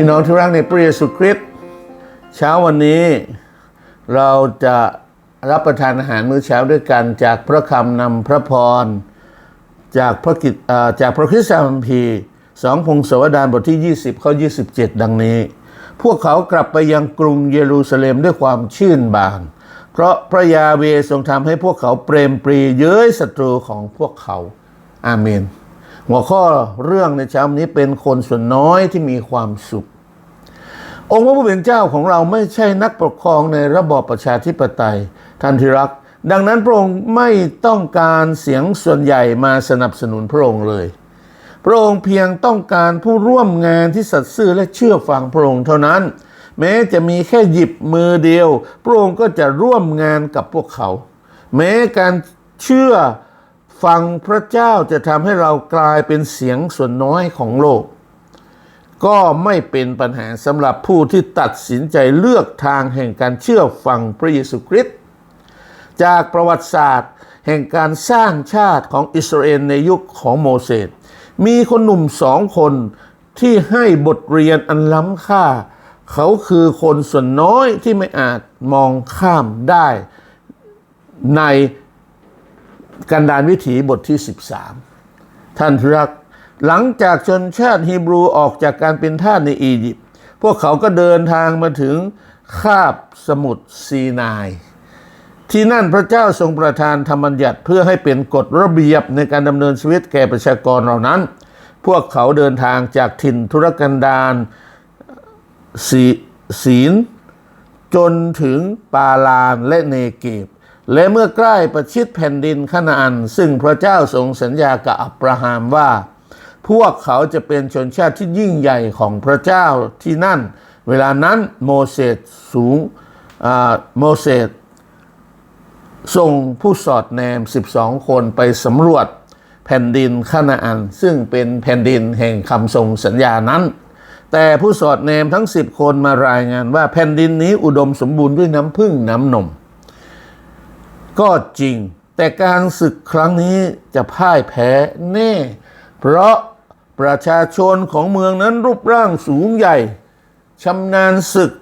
พี่น้องที่รักในพระเยซูคริสต์เช้าวันนี้เราจะรับประทานอาหารมื้อเช้าด้วยกันจากพระคำนำพระพร จากพระกิตอ่าจากพระคริสตคัมภีสองพงศวดารบทที่ 20 ข้อ 27 ดังนี้ พวกเขากลับไปยังกรุงเยรูซาเล็มด้วยความชื่นบาน เพราะพระยาเวทรงทำให้พวกเขาเปรมปรีเย้ยศัตรูของพวกเขา อาเมน หัวข้อเรื่องในเช้านี้เป็นคนส่วนน้อยที่มีความสุข องค์พระผู้เป็นเจ้าของเราไม่ใช่นักปกครองในระบอบประชาธิปไตยท่านที่รัก ดังนั้นพระองค์ไม่ต้องการเสียงส่วนใหญ่มาสนับสนุนพระองค์เลย พระองค์เพียงต้องการผู้ร่วมงานที่สัตย์ซื่อและเชื่อฟังพระองค์เท่านั้น แม้จะมีแค่หยิบมือเดียว พระองค์ก็จะร่วมงานกับพวกเขา แม้การเชื่อ ฟังพระเจ้าจะทำให้เรากลายเป็นเสียงส่วนน้อยของโลก ก็ไม่เป็นปัญหาสำหรับผู้ที่ตัดสินใจเลือกทางแห่งการเชื่อฟังพระเยซูคริสต์จากประวัติศาสตร์ แห่งการสร้างชาติของอิสราเอลในยุคของโมเสสมีคนหนุ่มสองคนที่ให้บทเรียนอันล้ำค่า เขาคือคนส่วนน้อยที่ไม่อาจมองข้ามได้ใน กันดารวิถีบทที่ 13 ท่านรัก หลังจากชนชาติฮีบรูออกจากการเป็นทาสในอียิปต์พวกเขาก็เดินทางมาถึงคาบสมุทรซีนาย ที่นั่นพระเจ้าทรงประทานธรรมบัญญัติเพื่อให้เป็นกฎระเบียบในการดำเนินชีวิตแก่ประชากรเหล่านั้น พวกเขาเดินทางจากถิ่นธุรกันดารศีลจนถึงปาลานและเนเกบ และเมื่อใกล้ประชิดแผ่นดินคานาอัน ซึ่งพระเจ้าทรงสัญญากับอับราฮัมว่า พวกเขาจะเป็นชนชาติที่ยิ่งใหญ่ของพระเจ้าที่นั่น เวลานั้นโมเสสสูงอ่าโมเสสส่งผู้สอดแนม 12 คนไปสำรวจแผ่นดินคานาอัน ซึ่งเป็นแผ่นดินแห่งคำทรงสัญญานั้น แต่ผู้สอดแนมทั้ง 10 คนมารายงานว่าแผ่นดินนี้อุดมสมบูรณ์ด้วยน้ำพึ่งน้ำนม ก็จริง แต่การศึกครั้งนี้จะพ่ายแพ้แน่ เพราะประชาชนของเมืองนั้นรูปร่างสูงใหญ่ชำนาญศึก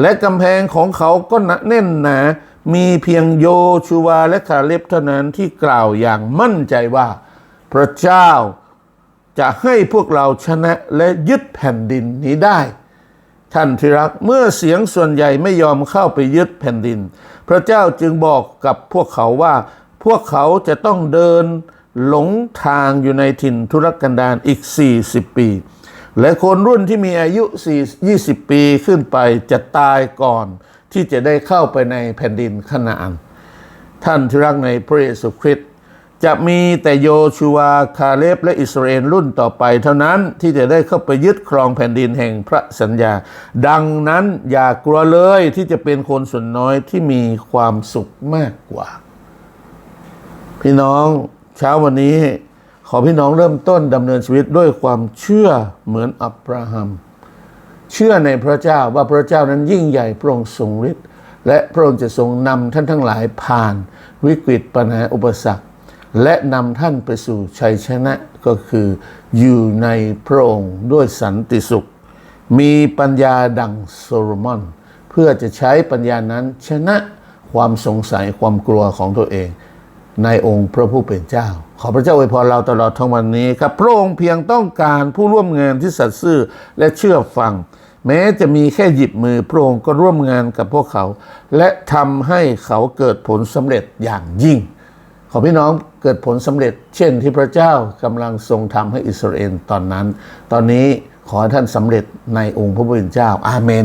และกำแพงของเขาก็หนาแน่นหนา มีเพียงโยชูวาและคาเล็บเท่านั้นที่กล่าวอย่างมั่นใจว่า พระเจ้าจะให้พวกเราชนะและยึดแผ่นดินนี้ได้ ท่านที่รักเมื่อเสียงส่วนใหญ่ไม่ยอมเข้าไปยึดแผ่นดิน พระเจ้าจึงบอกกับพวกเขาว่า พวกเขาจะต้องเดินหลงทางอยู่ในถิ่นทุรกันดารอีก 40 ปี และคนรุ่นที่มีอายุ 20 ปีขึ้นไปจะตายก่อน ที่จะได้เข้าไปในแผ่นดินคานาน ท่านที่รักในพระเยซูคริสต์ จะมีแต่โยชูวาคาเลบและอิสราเอลรุ่นต่อไป เท่านั้นที่จะได้เข้าไปยึดครองแผ่นดินแห่งพระสัญญา ดังนั้นอย่ากลัวเลยที่จะเป็นคนส่วนน้อยที่มีความสุขมากกว่า พี่น้องเช้าวันนี้ ขอพี่น้องเริ่มต้นดำเนินชีวิตด้วยความเชื่อเหมือนอับราฮัม เชื่อในพระเจ้าว่าพระเจ้านั้นยิ่งใหญ่พระองค์ทรงฤทธิ์และพระองค์จะทรงนำท่านทั้งหลายผ่านวิกฤตปัญหาอุปสรรค และนำท่านไปสู่ชัยชนะก็คืออยู่ในพระองค์ด้วยสันติสุข มีปัญญาดังโซโลมอน เพื่อจะใช้ปัญญานั้นชนะความสงสัยความกลัวของตัวเอง ในองค์พระผู้เป็นเจ้า ขอพระเจ้าอวยพรเราตลอดทั้งวันนี้ครับพระองค์เพียงต้องการผู้ร่วมงานที่สัตย์ซื่อและเชื่อฟัง แม้จะมีแค่หยิบมือพระองค์ก็ร่วมงานกับพวกเขา และทำให้เขาเกิดผลสำเร็จอย่างยิ่ง ขอพี่น้องเกิดผลสำเร็จ เช่นที่พระเจ้ากำลังทรงทำให้อิสราเอลตอนนั้น ตอนนี้ขอให้ท่านสำเร็จในองค์พระผู้เป็นเจ้า อาเมน